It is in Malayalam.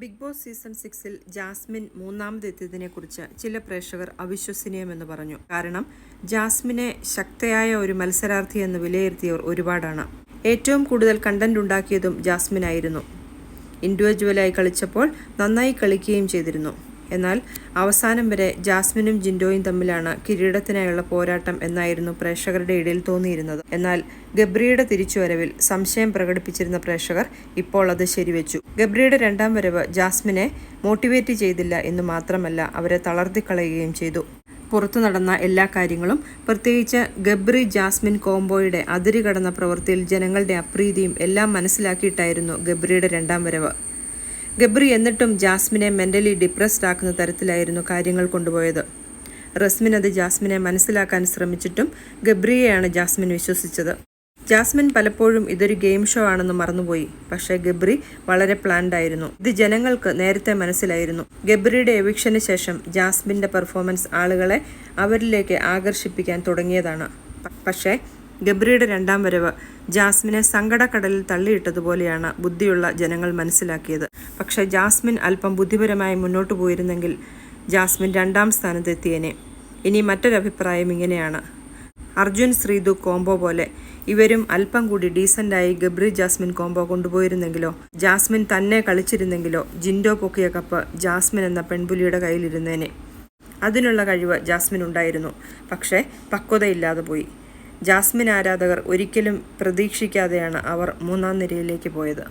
ബിഗ് ബോസ് സീസൺ സിക്സിൽ ജാസ്മിൻ മൂന്നാമതെത്തിയതിനെക്കുറിച്ച് ചില പ്രേക്ഷകർ അവിശ്വസനീയമെന്ന് പറഞ്ഞു. കാരണം ജാസ്മിനെ ശക്തയായ ഒരു മത്സരാർത്ഥി എന്ന് വിലയിരുത്തിയവർ ഒരുപാടാണ്. ഏറ്റവും കൂടുതൽ കണ്ടന്റ് ഉണ്ടാക്കിയതും ജാസ്മിനായിരുന്നു. ഇൻഡിവിജ്വലായി കളിച്ചപ്പോൾ നന്നായി കളിക്കുകയും ചെയ്തിരുന്നു. എന്നാൽ അവസാനം വരെ ജാസ്മിനും ജിൻഡോയും തമ്മിലാണ് കിരീടത്തിനായുള്ള പോരാട്ടം എന്നായിരുന്നു പ്രേക്ഷകരുടെ ഇടയിൽ തോന്നിയിരുന്നത്. എന്നാൽ ഗബ്രിയുടെ തിരിച്ചുവരവിൽ സംശയം പ്രകടിപ്പിച്ചിരുന്ന പ്രേക്ഷകർ ഇപ്പോൾ അത് ശരിവെച്ചു. ഗബ്രിയുടെ രണ്ടാം വരവ് ജാസ്മിനെ മോട്ടിവേറ്റ് ചെയ്തില്ല എന്ന് മാത്രമല്ല അവരെ തളർത്തിക്കളയുകയും ചെയ്തു. പുറത്തു നടന്ന എല്ലാ കാര്യങ്ങളും പ്രത്യേകിച്ച് ഗബ്രി ജാസ്മിൻ കോംബോയുടെ അതിരുകടന്ന പ്രവൃത്തിയിൽ ജനങ്ങളുടെ അപ്രീതിയും എല്ലാം മനസ്സിലാക്കിയിട്ടായിരുന്നു ഗബ്രിയുടെ രണ്ടാം വരവ്. ഗബ്രി എന്നിട്ടും ജാസ്മിനെ മെന്റലി ഡിപ്രസ്ഡ് ആക്കുന്ന തരത്തിലായിരുന്നു കാര്യങ്ങൾ കൊണ്ടുപോയത്. റസ്മിൻ അത് ജാസ്മിനെ മനസ്സിലാക്കാൻ ശ്രമിച്ചിട്ടും ഗബ്രിയെയാണ് ജാസ്മിൻ വിശ്വസിച്ചത്. ജാസ്മിൻ പലപ്പോഴും ഇതൊരു ഗെയിം ഷോ ആണെന്ന് മറന്നുപോയി. പക്ഷേ ഗബ്രി വളരെ പ്ലാൻഡ് ആയിരുന്നു. ഇത് ജനങ്ങൾക്ക് നേരത്തെ മനസ്സിലായിരുന്നു. ഗബ്രിയുടെ എവിക്ഷന് ശേഷം ജാസ്മിന്റെ പെർഫോമൻസ് ആളുകളെ അവരിലേക്ക് ആകർഷിപ്പിക്കാൻ തുടങ്ങിയതാണ്. പക്ഷേ ഗബ്രിയുടെ രണ്ടാം വരവ് ജാസ്മിനെ സങ്കടക്കടലിൽ തള്ളിയിട്ടതുപോലെയാണ് ബുദ്ധിയുള്ള ജനങ്ങൾ മനസ്സിലാക്കിയത്. പക്ഷേ ജാസ്മിൻ അല്പം ബുദ്ധിപരമായി മുന്നോട്ട് പോയിരുന്നെങ്കിൽ ജാസ്മിൻ രണ്ടാം സ്ഥാനത്തെത്തിയേനെ. ഇനി മറ്റൊരഭിപ്രായം ഇങ്ങനെയാണ്. അർജുൻ ശ്രീതു കോംബോ പോലെ ഇവരും അല്പം കൂടി ഡീസന്റായി ഗബ്രി ജാസ്മിൻ കോംബോ കൊണ്ടുപോയിരുന്നെങ്കിലോ? ജാസ്മിൻ തന്നെ കളിച്ചിരുന്നെങ്കിലോ? ജിൻഡോ പൊക്കിയ കപ്പ് ജാസ്മിൻ എന്ന പെൺപുലിയുടെ കയ്യിലിരുന്നേനെ. അതിനുള്ള കഴിവ് ജാസ്മിൻ ഉണ്ടായിരുന്നു പക്ഷേ പക്വതയില്ലാതെ പോയി. ജാസ്മിൻ ആരാധകർ ഒരിക്കലും പ്രതീക്ഷിക്കാതെയാണ് അവർ മൂന്നാം നിരയിലേക്ക് പോയത്.